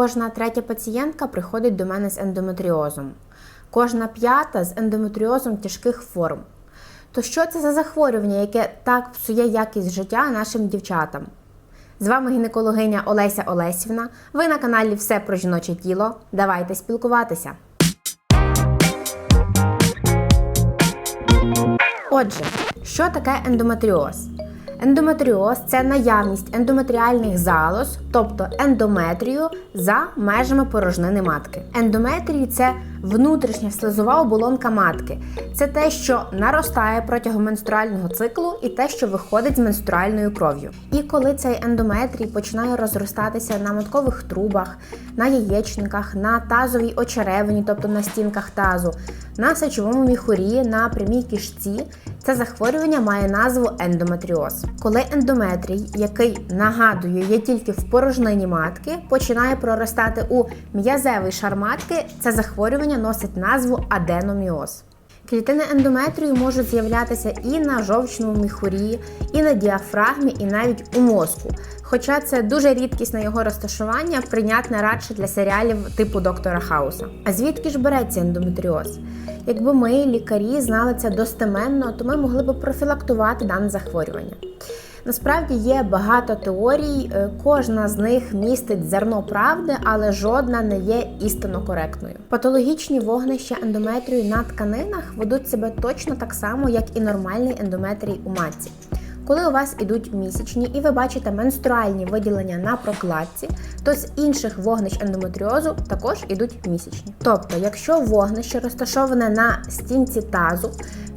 Кожна третя пацієнтка приходить до мене з ендометріозом. Кожна п'ята з ендометріозом тяжких форм. То що це за захворювання, яке так псує якість життя нашим дівчатам? З вами гінекологиня Олеся Олесівна. Ви на каналі Все про жіноче тіло. Давайте спілкуватися. Отже, що таке ендометріоз? Ендометріоз це наявність ендометріальних залоз, тобто ендометрію, за межами порожнини матки. Ендометрій це внутрішня слизова оболонка матки. Це те, що наростає протягом менструального циклу, і те, що виходить з менструальною кров'ю. І коли цей ендометрій починає розростатися на маткових трубах, на яєчниках, на тазовій очеревині, тобто на стінках тазу, на сечовому міхурі, на прямій кишці, це захворювання має назву ендометріоз. Коли ендометрій, який нагадую, є тільки в порожнині матки, починає проростати у м'язевий шар матки, це захворювання носить назву аденоміоз. Клітини ендометрію можуть з'являтися і на жовчному міхурі, і на діафрагмі, і навіть у мозку. Хоча це дуже рідкісне його розташування, прийнятне радше для серіалів типу доктора Хауса. А звідки ж береться ендометріоз? Якби ми, лікарі, знали це достеменно, то ми могли б профілактувати дане захворювання. Насправді є багато теорій, е, кожна з них містить зерно правди, але жодна не є істинно коректною. Патологічні вогнища ендометрію на тканинах ведуть себе точно так само, як і нормальний ендометрій у матці. Коли у вас ідуть місячні і ви бачите менструальні виділення на прокладці, то з інших вогнищ ендометріозу також ідуть місячні. Тобто, якщо вогнище розташоване на стінці тазу,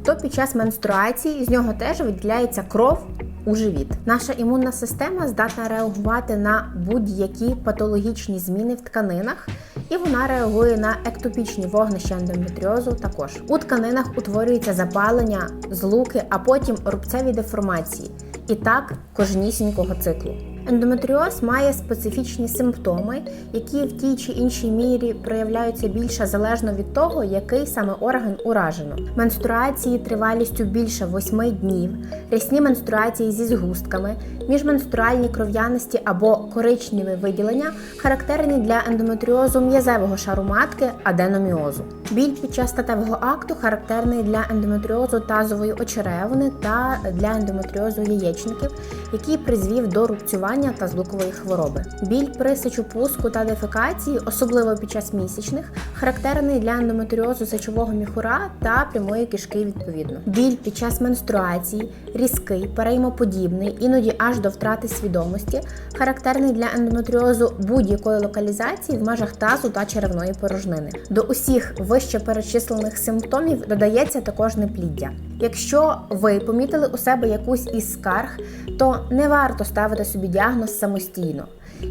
то під час менструації з нього теж виділяється кров у живіт. Наша імунна система здатна реагувати на будь-які патологічні зміни в тканинах, і вона реагує на ектопічні вогнища ендометріозу також. У тканинах утворюється запалення, злуки, а потім рубцеві деформації. І так кожнісінького циклу. Ендометріоз має специфічні симптоми, які в тій чи іншій мірі проявляються більше залежно від того, який саме орган уражено. Менструації тривалістю більше 8 днів, рясні менструації зі згустками, міжменструальні кров'яності або коричневі виділення характерні для ендометріозу м'язевого шару матки аденоміозу. Біль під час статевого акту характерний для ендометріозу тазової очеревини та для ендометріозу яєчників, який призвів до рубцювання та злукової хвороби. Біль при сечопуску та дефекації, особливо під час місячних, характерний для ендометріозу сечового міхура та прямої кишки відповідно. Біль під час менструації, різкий, переймоподібний, іноді аж до втрати свідомості, характерний для ендометріозу будь-якої локалізації в межах тазу та черевної порожнини. До усіх вище перечислених симптомів додається також непліддя. Якщо ви помітили у себе якусь із скарг, то не варто ставити собі діагноз самостійно.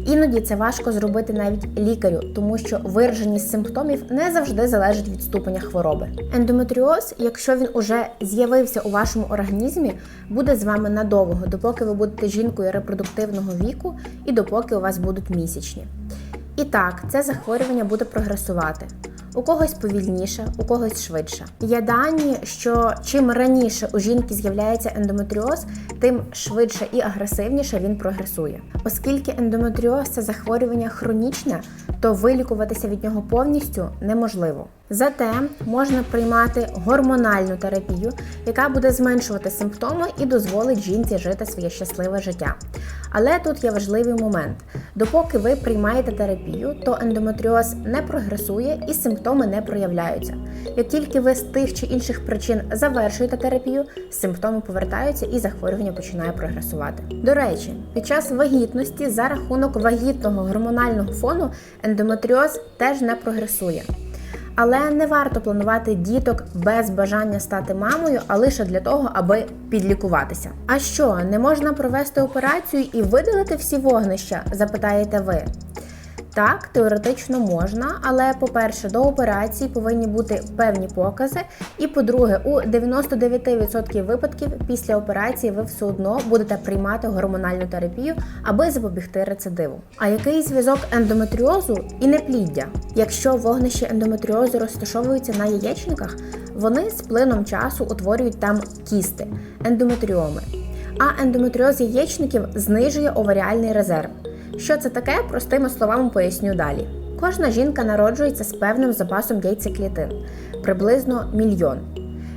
Іноді це важко зробити навіть лікарю, тому що вираженість симптомів не завжди залежить від ступеня хвороби. Ендометріоз, якщо він уже з'явився у вашому організмі, буде з вами надовго, допоки ви будете жінкою репродуктивного віку і допоки у вас будуть місячні. І так, це захворювання буде прогресувати. У когось повільніше, у когось швидше. Є дані, що чим раніше у жінки з'являється ендометріоз, тим швидше і агресивніше він прогресує. Оскільки ендометріоз це захворювання хронічне, то вилікуватися від нього повністю неможливо. Зате можна приймати гормональну терапію, яка буде зменшувати симптоми і дозволить жінці жити своє щасливе життя. Але тут є важливий момент: допоки ви приймаєте терапію, то ендометріоз не прогресує і симптоми не проявляються. Як тільки ви з тих чи інших причин завершуєте терапію, симптоми повертаються і захворювання починає прогресувати. До речі, під час вагітності за рахунок вагітного гормонального фону ендометріоз теж не прогресує. Але не варто планувати діток без бажання стати мамою, а лише для того, аби підлікуватися. А що, не можна провести операцію і видалити всі вогнища? запитаєте ви. Так, теоретично можна, але по-перше, до операції повинні бути певні покази. І по-друге, у 99% випадків після операції ви все одно будете приймати гормональну терапію, аби запобігти рецидиву. А який зв'язок ендометріозу і непліддя? Якщо вогнища ендометріозу розташовуються на яєчниках, вони з плином часу утворюють там кісти, ендометріоми. А ендометріоз яєчників знижує оваріальний резерв. Що це таке, простими словами поясню далі. Кожна жінка народжується з певним запасом яйцеклітин приблизно мільйон.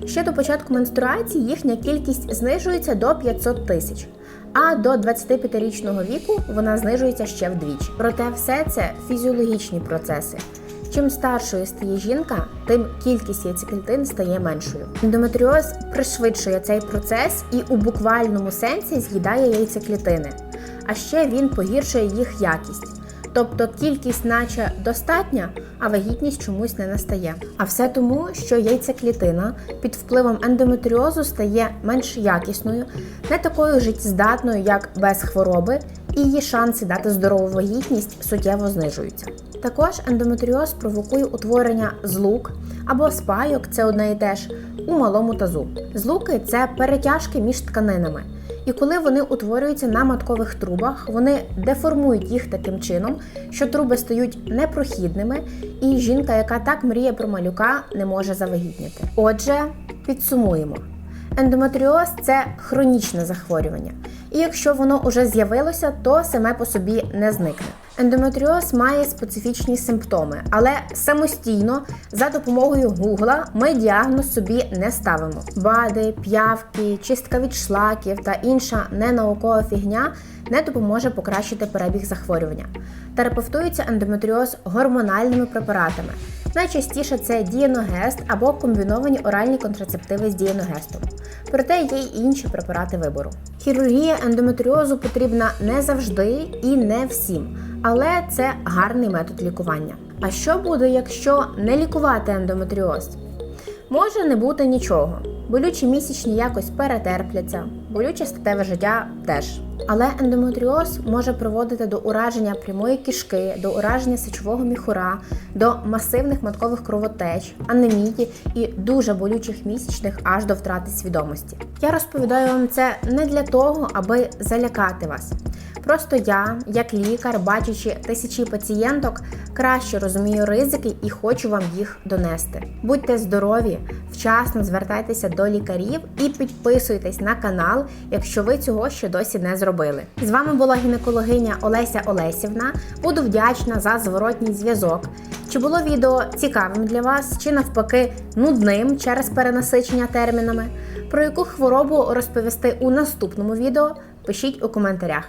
Ще до початку менструації їхня кількість знижується до 500 тисяч, а до 25-річного віку вона знижується ще вдвічі. Проте все це фізіологічні процеси. Чим старшою стає жінка, тим кількість яйцеклітин стає меншою. Ендометріоз пришвидшує цей процес і у буквальному сенсі з'їдає яйцеклітини, а ще він погіршує їх якість. Тобто кількість, наче достатня, а вагітність чомусь не настає. А все тому, що яйцеклітина під впливом ендометріозу стає менш якісною, не такою життєздатною, як без хвороби, і її шанси дати здорову вагітність суттєво знижуються. Також ендометріоз провокує утворення злук або спайок, це одне і те ж, у малому тазу. Злуки це перетяжки між тканинами. І коли вони утворюються на маткових трубах, вони деформують їх таким чином, що труби стають непрохідними, і жінка, яка так мріє про малюка, не може завагітніти. Отже, підсумуємо. Ендометріоз це хронічне захворювання, і якщо воно вже з'явилося, то саме по собі не зникне. Ендометріоз має специфічні симптоми, але самостійно за допомогою гугла ми діагноз собі не ставимо. Бади, п'явки, чистка від шлаків та інша ненаукова фігня не допоможе покращити перебіг захворювання. Терапевтується ендометріоз гормональними препаратами. Найчастіше це дієногест або комбіновані оральні контрацептиви з дієногестом. Проте є й інші препарати вибору. Хірургія ендометріозу потрібна не завжди і не всім, але це гарний метод лікування. А що буде, якщо не лікувати ендометріоз? Може не бути нічого. Болючі місячні якось перетерпляться, болюче статеве життя теж. Але ендометріоз може приводити до ураження прямої кишки, до ураження сечового міхура, до масивних маткових кровотеч, анемії і дуже болючих місячних аж до втрати свідомості. Я розповідаю вам це не для того, аби залякати вас. Просто я, як лікар, бачачи тисячі пацієнток, краще розумію ризики і хочу вам їх донести. Будьте здорові, вчасно звертайтеся до лікарів і підписуйтесь на канал, якщо ви цього ще досі не зробили. З вами була гінекологиня Олеся Олесівна. Буду вдячна за зворотній зв'язок. Чи було відео цікавим для вас, чи навпаки нудним через перенасичення термінами? Про яку хворобу розповісти у наступному відео? Пишіть у коментарях.